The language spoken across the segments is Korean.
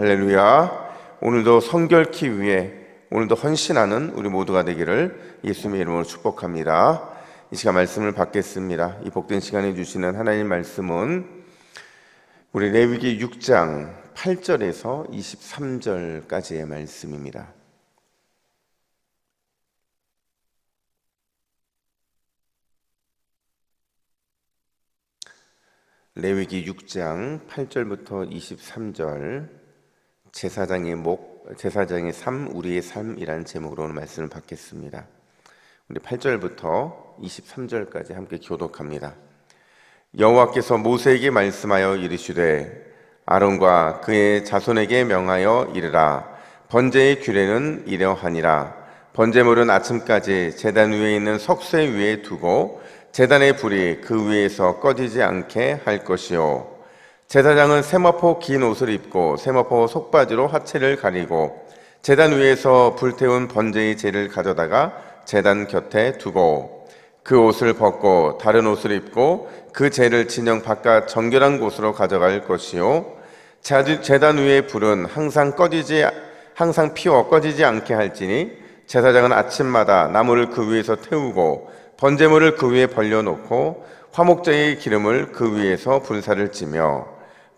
할렐루야. 오늘도 성결키 위해 오늘도 헌신하는 우리 모두가 되기를 예수님의 이름으로 축복합니다. 이 시간 말씀을 받겠습니다. 이 복된 시간에 주시는 하나님 말씀은 우리 레위기 6장 8절에서 23절까지의 말씀입니다. 레위기 6장 8절부터 23절 제사장의 목 제사장의 삶 우리의 삶이라는 제목으로 오늘 말씀을 받겠습니다. 우리 8절부터 23절까지 함께 교독합니다. 여호와께서 모세에게 말씀하여 이르시되 아론과 그의 자손에게 명하여 이르라 번제의 규례는 이러하니라 번제물은 아침까지 제단 위에 있는 석쇠 위에 두고 제단의 불이 그 위에서 꺼지지 않게 할 것이요 제사장은 세마포 긴 옷을 입고 세마포 속바지로 하체를 가리고 제단 위에서 불태운 번제의 재를 가져다가 제단 곁에 두고 그 옷을 벗고 다른 옷을 입고 그 재를 진영 바깥 정결한 곳으로 가져갈 것이요. 제단 위의 불은 항상 꺼지지 항상 피워 꺼지지 않게 할지니 제사장은 아침마다 나무를 그 위에서 태우고 번제물을 그 위에 벌려놓고 화목제의 기름을 그 위에서 불사를 찌며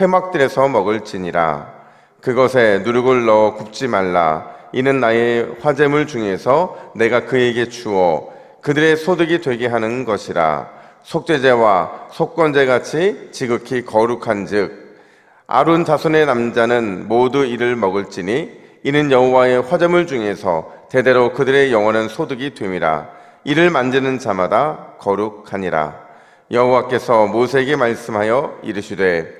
회막들에서 먹을지니라. 그것에 누룩을 넣어 굽지 말라. 이는 나의 화제물 중에서 내가 그에게 주어 그들의 소득이 되게 하는 것이라. 속죄제와 속건제 같이 지극히 거룩한즉 아론 자손의 남자는 모두 이를 먹을지니 이는 여호와의 화제물 중에서 대대로 그들의 영원한 소득이 됨이라. 이를 만지는 자마다 거룩하니라. 여호와께서 모세에게 말씀하여 이르시되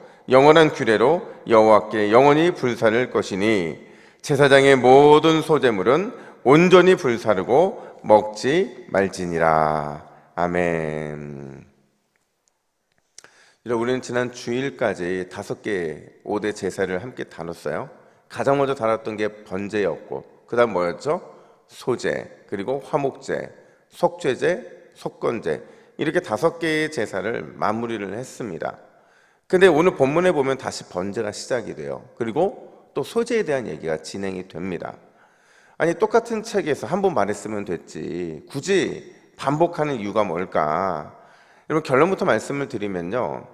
영원한 규례로 여호와께 영원히 불사를 것이니 제사장의 모든 소재물은 온전히 불사르고 먹지 말지니라. 아멘. 우리는 지난 주일까지 다섯 개의 5대 제사를 함께 다뤘어요. 가장 먼저 다뤘던 게 번제였고, 그 다음 뭐였죠? 소제, 그리고 화목제, 속죄제, 속건제. 이렇게 다섯 개의 제사를 마무리를 했습니다. 근데 오늘 본문에 보면 다시 번제가 시작이 돼요. 그리고 또 소재에 대한 얘기가 진행이 됩니다. 아니 똑같은 책에서 한 번 말했으면 됐지 굳이 반복하는 이유가 뭘까? 여러분 결론부터 말씀을 드리면요.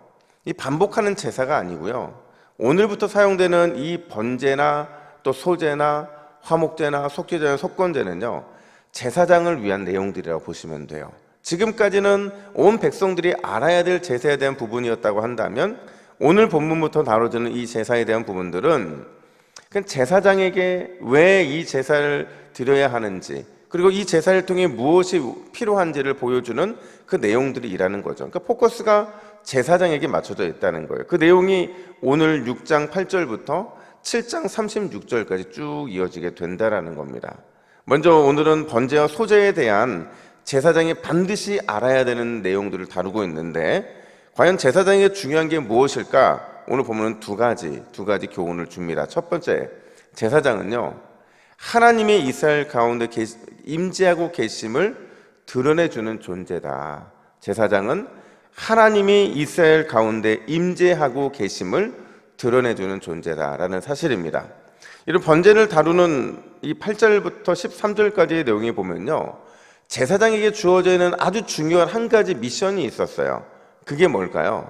이 반복하는 제사가 아니고요. 오늘부터 사용되는 이 번제나 또 소제나 화목제나 속죄제나 속건제는요. 제사장을 위한 내용들이라고 보시면 돼요. 지금까지는 온 백성들이 알아야 될 제사에 대한 부분이었다고 한다면 오늘 본문부터 다뤄지는 이 제사에 대한 부분들은 제사장에게 왜 이 제사를 드려야 하는지 그리고 이 제사를 통해 무엇이 필요한지를 보여주는 그 내용들이 일하는 거죠. 그러니까 포커스가 제사장에게 맞춰져 있다는 거예요. 그 내용이 오늘 6장 8절부터 7장 36절까지 쭉 이어지게 된다라는 겁니다. 먼저 오늘은 번제와 소제에 대한 제사장이 반드시 알아야 되는 내용들을 다루고 있는데 과연 제사장에게 중요한 게 무엇일까? 오늘 보면 두 가지 두 가지 교훈을 줍니다. 첫 번째 제사장은요 하나님의 이스라엘 가운데 임재하고 계심을 드러내 주는 존재다. 제사장은 하나님이 이스라엘 가운데 임재하고 계심을 드러내 주는 존재다라는 사실입니다. 이런 번제를 다루는 이 8절부터 13절까지의 내용에 보면요. 제사장에게 주어져 있는 아주 중요한 한 가지 미션이 있었어요. 그게 뭘까요?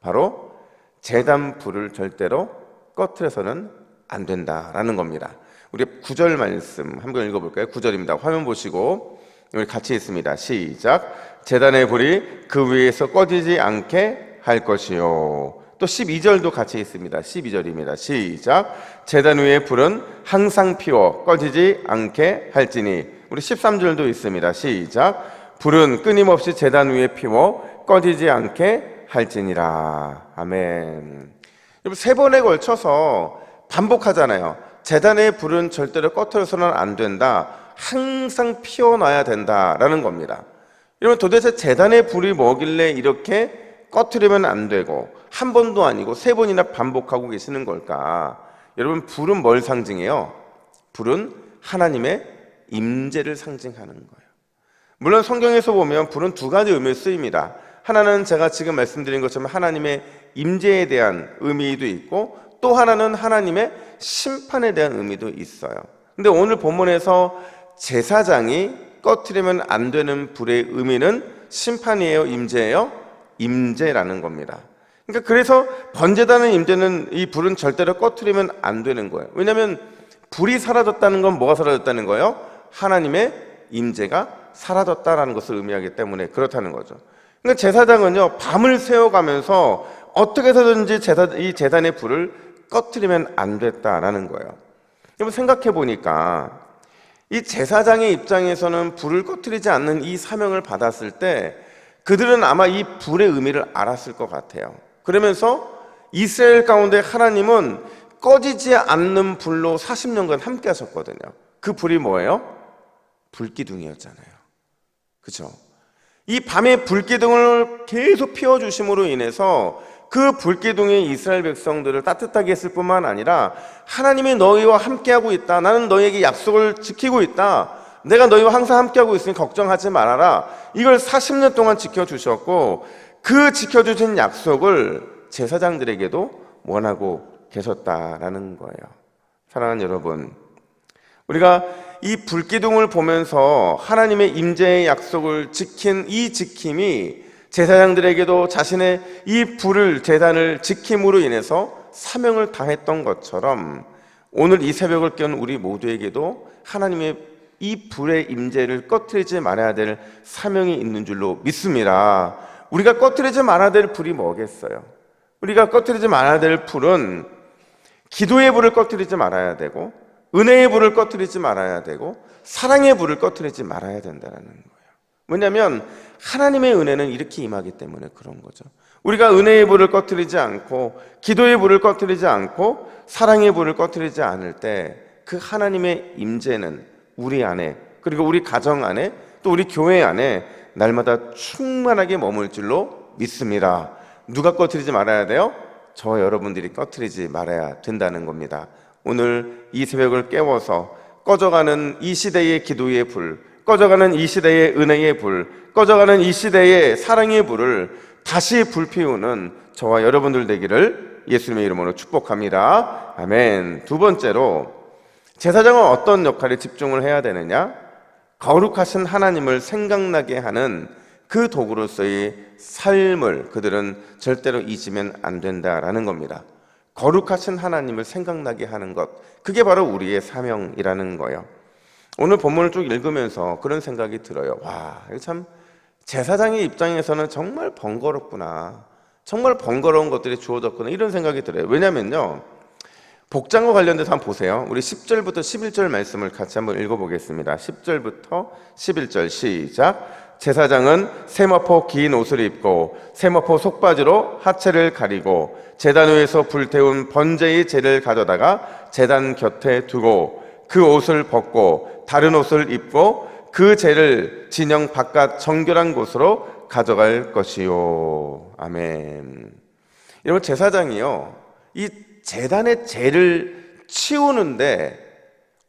바로 재단 불을 절대로 꺼트려서는 안 된다라는 겁니다. 우리 구절 말씀 한번 읽어볼까요? 구절입니다 화면 보시고 우리 같이 있습니다. 시작. 재단의 불이 그 위에서 꺼지지 않게 할 것이요. 또 12절도 같이 있습니다. 12절입니다. 시작. 재단 위의 불은 항상 피워 꺼지지 않게 할지니. 우리 13절도 있습니다. 시작. 불은 끊임없이 재단 위에 피워 꺼지지 않게 할지니라. 아멘. 여러분 세 번에 걸쳐서 반복하잖아요. 재단의 불은 절대로 꺼트려서는 안 된다. 항상 피워놔야 된다라는 겁니다. 여러분 도대체 재단의 불이 뭐길래 이렇게 꺼트리면 안 되고 한 번도 아니고 세 번이나 반복하고 계시는 걸까? 여러분 불은 뭘 상징해요? 불은 하나님의 임재를 상징하는 거예요. 물론 성경에서 보면 불은 두 가지 의미로 쓰입니다. 하나는 제가 지금 말씀드린 것처럼 하나님의 임재에 대한 의미도 있고 또 하나는 하나님의 심판에 대한 의미도 있어요. 근데 오늘 본문에서 제사장이 꺼트리면 안 되는 불의 의미는 심판이에요, 임재예요? 임재라는 겁니다. 그러니까 그래서 번제단의 임재는 이 불은 절대로 꺼트리면 안 되는 거예요. 왜냐하면 불이 사라졌다는 건 뭐가 사라졌다는 거예요? 하나님의 임재가 사라졌다라는 것을 의미하기 때문에 그렇다는 거죠. 그러니까 제사장은요 밤을 새워가면서 어떻게 해서든지 제사, 이 제단의 불을 꺼트리면 안 됐다라는 거예요. 여러분 생각해 보니까 이 제사장의 입장에서는 불을 꺼트리지 않는 이 사명을 받았을 때 그들은 아마 이 불의 의미를 알았을 것 같아요. 그러면서 이스라엘 가운데 하나님은 꺼지지 않는 불로 40년간 함께 하셨거든요. 그 불이 뭐예요? 불기둥이었잖아요. 그죠? 이 밤에 불기둥을 계속 피워주심으로 인해서 그 불기둥이 이스라엘 백성들을 따뜻하게 했을 뿐만 아니라 하나님이 너희와 함께하고 있다. 나는 너희에게 약속을 지키고 있다. 내가 너희와 항상 함께하고 있으니 걱정하지 말아라. 이걸 40년 동안 지켜주셨고 그 지켜주신 약속을 제사장들에게도 원하고 계셨다라는 거예요. 사랑하는 여러분, 우리가 이 불기둥을 보면서 하나님의 임재의 약속을 지킨 이 지킴이 제사장들에게도 자신의 이 불을 재단을 지킴으로 인해서 사명을 다했던 것처럼 오늘 이 새벽을 깬 우리 모두에게도 하나님의 이 불의 임재를 꺼트리지 말아야 될 사명이 있는 줄로 믿습니다. 우리가 꺼트리지 말아야 될 불이 뭐겠어요? 우리가 꺼트리지 말아야 될 불은 기도의 불을 꺼트리지 말아야 되고 은혜의 불을 꺼트리지 말아야 되고 사랑의 불을 꺼트리지 말아야 된다는 거예요. 뭐냐면 하나님의 은혜는 이렇게 임하기 때문에 그런 거죠. 우리가 은혜의 불을 꺼트리지 않고 기도의 불을 꺼트리지 않고 사랑의 불을 꺼트리지 않을 때 그 하나님의 임재는 우리 안에 그리고 우리 가정 안에 또 우리 교회 안에 날마다 충만하게 머물 줄로 믿습니다. 누가 꺼트리지 말아야 돼요? 저 여러분들이 꺼트리지 말아야 된다는 겁니다. 오늘 이 새벽을 깨워서 꺼져가는 이 시대의 기도의 불, 꺼져가는 이 시대의 은혜의 불, 꺼져가는 이 시대의 사랑의 불을 다시 불피우는 저와 여러분들 되기를 예수님의 이름으로 축복합니다. 아멘. 두 번째로 제사장은 어떤 역할에 집중을 해야 되느냐? 거룩하신 하나님을 생각나게 하는 그 도구로서의 삶을 그들은 절대로 잊으면 안 된다라는 겁니다. 거룩하신 하나님을 생각나게 하는 것. 그게 바로 우리의 사명이라는 거예요. 오늘 본문을 쭉 읽으면서 그런 생각이 들어요. 와, 참 제사장의 입장에서는 정말 번거롭구나. 정말 번거로운 것들이 주어졌구나. 이런 생각이 들어요. 왜냐면요. 복장과 관련돼서 한번 보세요. 우리 10절부터 11절 말씀을 같이 한번 읽어보겠습니다. 10절부터 11절 시작. 제사장은 세마포 긴 옷을 입고 세마포 속바지로 하체를 가리고 제단 위에서 불태운 번제의 재를 가져다가 제단 곁에 두고 그 옷을 벗고 다른 옷을 입고 그 재를 진영 바깥 정결한 곳으로 가져갈 것이요. 아멘. 여러분 제사장이요. 이 재단의 재를 치우는데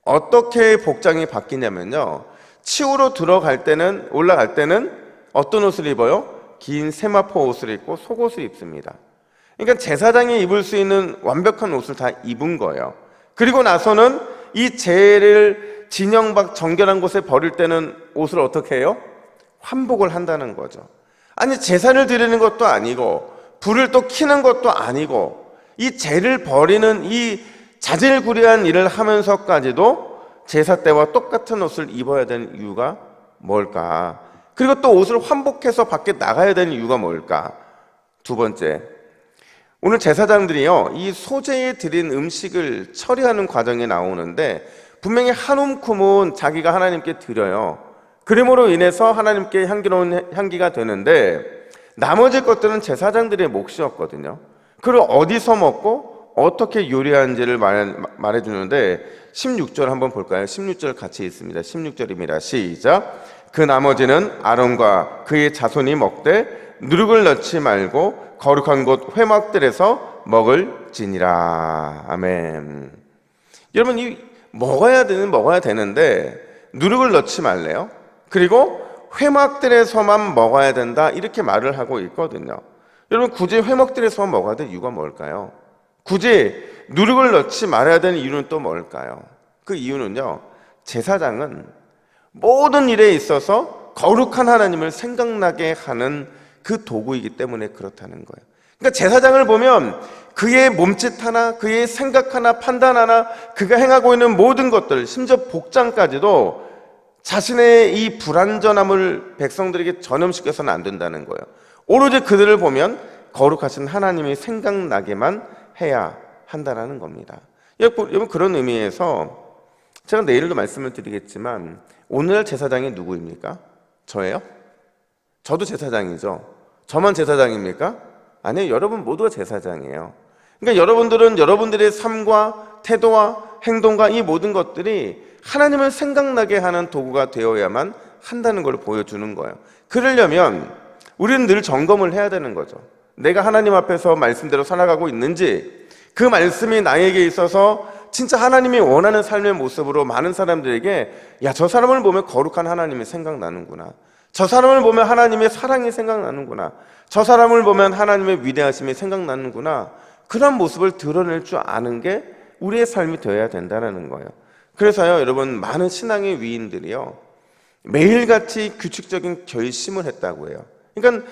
어떻게 복장이 바뀌냐면요. 치우러 들어갈 때는 올라갈 때는 어떤 옷을 입어요? 긴 세마포 옷을 입고 속옷을 입습니다. 그러니까 제사장이 입을 수 있는 완벽한 옷을 다 입은 거예요. 그리고 나서는 이 재를 진영 밖 정결한 곳에 버릴 때는 옷을 어떻게 해요? 환복을 한다는 거죠. 아니 제사를 드리는 것도 아니고 불을 또 켜는 것도 아니고 이 재를 버리는 이 자질구레한 일을 하면서까지도 제사 때와 똑같은 옷을 입어야 되는 이유가 뭘까? 그리고 또 옷을 환복해서 밖에 나가야 되는 이유가 뭘까? 두 번째, 오늘 제사장들이요, 이 소재에 드린 음식을 처리하는 과정에 나오는데, 분명히 한 움큼은 자기가 하나님께 드려요. 그림으로 인해서 하나님께 향기로운 향기가 되는데, 나머지 것들은 제사장들의 몫이었거든요. 그걸 어디서 먹고, 어떻게 요리하는지를 말, 말해 주는데, 16절 한번 볼까요? 16절 같이 있습니다. 16절입니다. 시작. 그 나머지는 아론과 그의 자손이 먹되, 누룩을 넣지 말고 거룩한 곳 회막들에서 먹을지니라. 아멘. 여러분 이 먹어야 되는 먹어야 되는데 누룩을 넣지 말래요. 그리고 회막들에서만 먹어야 된다 이렇게 말을 하고 있거든요. 여러분 굳이 회막들에서만 먹어야 될 이유가 뭘까요? 굳이 누룩을 넣지 말아야 되는 이유는 또 뭘까요? 그 이유는요. 제사장은 모든 일에 있어서 거룩한 하나님을 생각나게 하는 그 도구이기 때문에 그렇다는 거예요. 그러니까 제사장을 보면 그의 몸짓 하나, 그의 생각 하나, 판단 하나, 그가 행하고 있는 모든 것들, 심지어 복장까지도 자신의 이 불완전함을 백성들에게 전염시켜서는 안 된다는 거예요. 오로지 그들을 보면 거룩하신 하나님이 생각나게만 해야 한다는 겁니다. 여러분 그런 의미에서 제가 내일도 말씀을 드리겠지만 오늘 제사장이 누구입니까? 저예요? 저도 제사장이죠. 저만 제사장입니까? 아니요, 여러분 모두가 제사장이에요. 그러니까 여러분들은 여러분들의 삶과 태도와 행동과 이 모든 것들이 하나님을 생각나게 하는 도구가 되어야만 한다는 걸 보여주는 거예요. 그러려면 우리는 늘 점검을 해야 되는 거죠. 내가 하나님 앞에서 말씀대로 살아가고 있는지, 그 말씀이 나에게 있어서 진짜 하나님이 원하는 삶의 모습으로 많은 사람들에게 야, 저 사람을 보면 거룩한 하나님이 생각나는구나. 저 사람을 보면 하나님의 사랑이 생각나는구나. 저 사람을 보면 하나님의 위대하심이 생각나는구나. 그런 모습을 드러낼 줄 아는 게 우리의 삶이 되어야 된다는 거예요. 그래서요, 여러분, 많은 신앙의 위인들이요, 매일같이 규칙적인 결심을 했다고 해요. 그러니까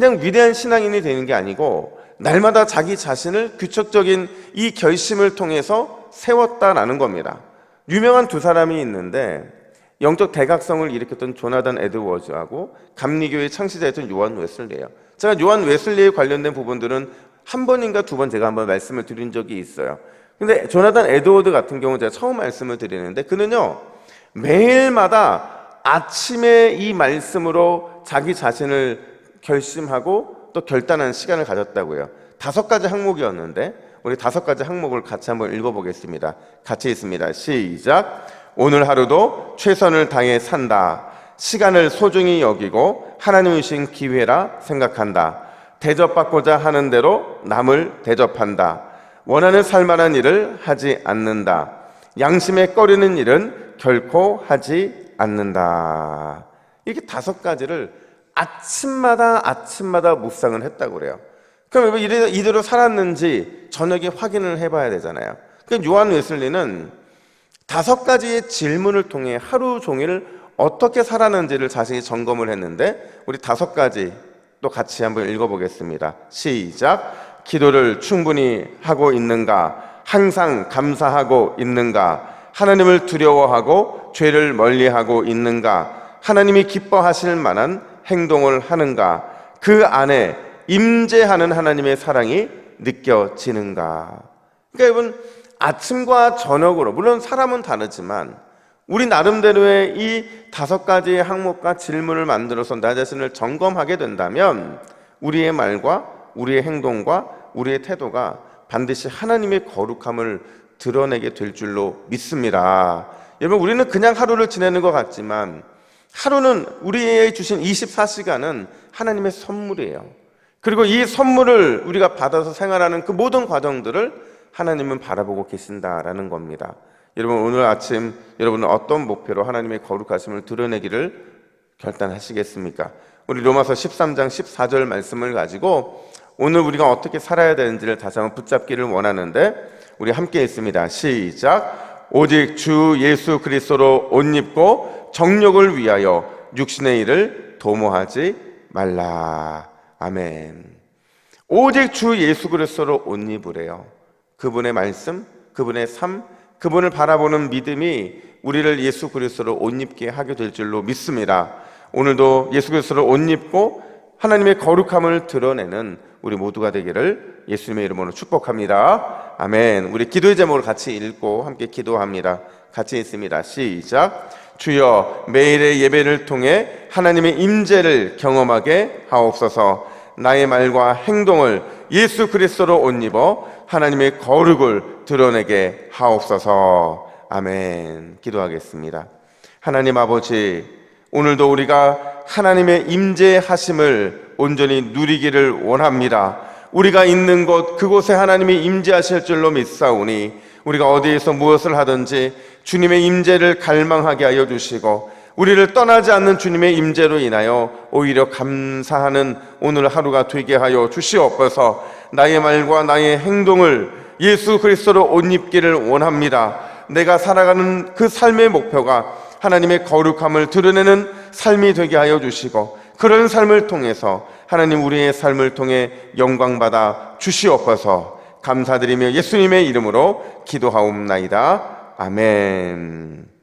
그냥 위대한 신앙인이 되는 게 아니고, 날마다 자기 자신을 규칙적인 이 결심을 통해서 세웠다라는 겁니다. 유명한 두 사람이 있는데, 영적 대각성을 일으켰던 조나단 에드워즈하고 감리교의 창시자였던 요한 웨슬리예요. 제가 요한 웨슬리에 관련된 부분들은 한 번인가 두 번 제가 한번 말씀을 드린 적이 있어요. 근데 조나단 에드워드 같은 경우 제가 처음 말씀을 드리는데 그는요 매일마다 아침에 이 말씀으로 자기 자신을 결심하고 또 결단하는 시간을 가졌다고요. 다섯 가지 항목이었는데 우리 다섯 가지 항목을 같이 한번 읽어보겠습니다. 같이 있습니다. 시작. 오늘 하루도 최선을 다해 산다. 시간을 소중히 여기고 하나님이 주신 기회라 생각한다. 대접받고자 하는 대로 남을 대접한다. 원하는 살만한 일을 하지 않는다. 양심에 꺼리는 일은 결코 하지 않는다. 이렇게 다섯 가지를 아침마다 아침마다 묵상을 했다고 그래요. 그럼 이대로 살았는지 저녁에 확인을 해봐야 되잖아요. 그 요한 웨슬리는 다섯 가지의 질문을 통해 하루 종일 어떻게 살았는지를 자신이 점검을 했는데 우리 다섯 가지 또 같이 한번 읽어보겠습니다. 시작. 기도를 충분히 하고 있는가? 항상 감사하고 있는가? 하나님을 두려워하고 죄를 멀리하고 있는가? 하나님이 기뻐하실 만한 행동을 하는가? 그 안에 임재하는 하나님의 사랑이 느껴지는가? 그러니까 여러분 아침과 저녁으로 물론 사람은 다르지만 우리 나름대로의 이 다섯 가지의 항목과 질문을 만들어서 나 자신을 점검하게 된다면 우리의 말과 우리의 행동과 우리의 태도가 반드시 하나님의 거룩함을 드러내게 될 줄로 믿습니다. 여러분 우리는 그냥 하루를 지내는 것 같지만 하루는 우리에게 주신 24시간은 하나님의 선물이에요. 그리고 이 선물을 우리가 받아서 생활하는 그 모든 과정들을 하나님은 바라보고 계신다라는 겁니다. 여러분 오늘 아침 여러분은 어떤 목표로 하나님의 거룩하심을 드러내기를 결단하시겠습니까? 우리 로마서 13장 14절 말씀을 가지고 오늘 우리가 어떻게 살아야 되는지를 다시 한번 붙잡기를 원하는데 우리 함께 있습니다. 시작. 오직 주 예수 그리스도로 옷 입고 정욕을 위하여 육신의 일을 도모하지 말라. 아멘. 오직 주 예수 그리스도로 옷 입으래요. 그분의 말씀, 그분의 삶, 그분을 바라보는 믿음이 우리를 예수 그리스도로 옷 입게 하게 될 줄로 믿습니다. 오늘도 예수 그리스도를 옷 입고 하나님의 거룩함을 드러내는 우리 모두가 되기를 예수님의 이름으로 축복합니다. 아멘. 우리 기도의 제목을 같이 읽고 함께 기도합니다. 같이 있습니다. 시작. 주여 매일의 예배를 통해 하나님의 임재를 경험하게 하옵소서. 나의 말과 행동을 예수 그리스도로 옷 입어 하나님의 거룩을 드러내게 하옵소서. 아멘. 기도하겠습니다. 하나님 아버지, 오늘도 우리가 하나님의 임재하심을 온전히 누리기를 원합니다. 우리가 있는 곳 그곳에 하나님이 임재하실 줄로 믿사오니 우리가 어디에서 무엇을 하든지 주님의 임재를 갈망하게 하여 주시고 우리를 떠나지 않는 주님의 임재로 인하여 오히려 감사하는 오늘 하루가 되게 하여 주시옵소서. 나의 말과 나의 행동을 예수 그리스도로 옷 입기를 원합니다. 내가 살아가는 그 삶의 목표가 하나님의 거룩함을 드러내는 삶이 되게 하여 주시고 그런 삶을 통해서 하나님 우리의 삶을 통해 영광 받아 주시옵소서. 감사드리며 예수님의 이름으로 기도하옵나이다. 아멘.